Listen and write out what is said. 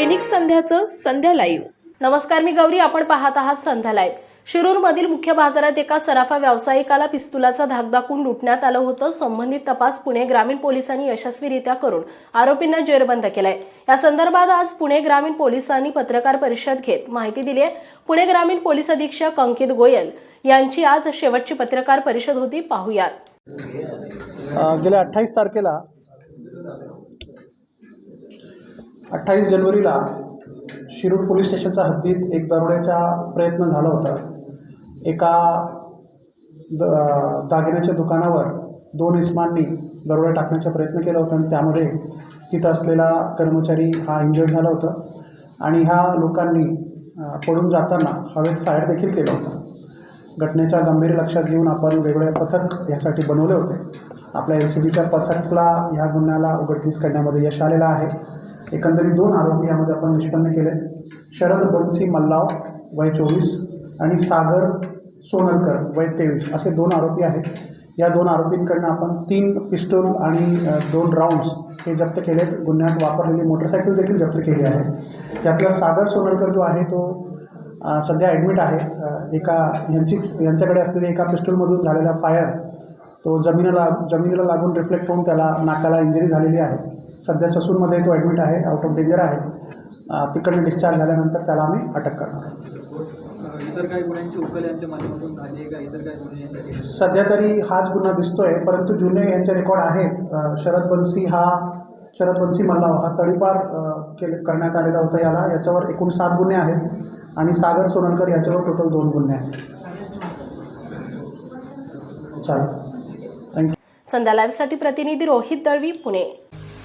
दैनिक संध्याचं संध्या live नमस्कार मी गौरी. आपण पाहत आहात संध्या लाईव्ह शिरूरमधील मुख्य बाजारात एका सराफा व्यावसायिकाला पिस्तुलाचा धाक दाखवून लुटण्यात आलं होतं. संबंधित तपास पुणे ग्रामीण पोलिसांनी यशस्वीरित्या करून आरोपींना जेरबंद केलाय. या संदर्भात आज पुणे ग्रामीण पोलिसांनी पत्रकार परिषद घेत माहिती दिली आहे पुणे ग्रामीण पोलीस अधीक्षक अंकित गोयल यांची आज शेवटची पत्रकार परिषद होती. पाहुयात. गेल्या अठ्ठावीस तारखेला अठ्ठावीस जानेवारीला शिरूर पोलीस स्टेशनच्या हद्दीत एक दरोड्याचा प्रयत्न झाला होता. एका द दागिन्याच्या दुकानावर दोन इस्मांनी दरोडा टाकण्याचा प्रयत्न केला होता आणि त्यामध्ये तिथं असलेला कर्मचारी हा इंजर्ड झाला होता आणि ह्या लोकांनी पडून पळून जाताना हवेत फायर देखील केलं होतं. घटनेचा गंभीर लक्षात घेऊन आपण वेगवेगळे पथक यासाठी बनवले होते. आपल्या एल सी बीच्या पथकला ह्या गुन्ह्याला उघडकीस करण्यामध्ये यश आलेलं आहे. एकंदरीत दोन आरोपी यामध्ये आपण निष्पन्न केले. शरद बनसी मल्लाव वय चोवीस आणि सागर सोनलकर वय तेवीस असे दोन आरोपी आहेत. या दोन आरोपींकडनं आपण तीन पिस्टल आणि दोन राऊंड्स हे जप्त केले आहेत गुन्ह्यात वापरलेली मोटरसायकल देखील जप्त केली आहे. त्यातला सागर सोनलकर जो आहे तो सध्या ॲडमिट आहे. एका यांचीच यांच्याकडे असलेल्या एका पिस्टलमधून झालेला फायर तो जमिनीला जमिनीला लागून रिफ्लेक्ट होऊन त्याला नाकाला इंजरी झालेली आहे. सध्या ससूनमध्ये तो ॲडमिट आहे आउट ऑफ डेंजर आहे. तिकडनं डिस्चार्ज झाल्यानंतर त्याला आम्ही अटक करणार आहोत. सध्या तरी हाच गुन्हा दिसतोय परंतु जुने यांचे रेकॉर्ड आहेत. शरद बन्सी हा शरद बन्सी मल्लाव हा तडीपार अ, केले करण्यात आलेला होता याला. याच्यावर एकूण सात गुन्हे आहेत आणि सागर सोनलकर याच्यावर टोटल दोन गुन्हे आहेत. चालेल. थँक्यू संध्या लाईव्हसाठी प्रतिनिधी रोहित दळवी पुणे.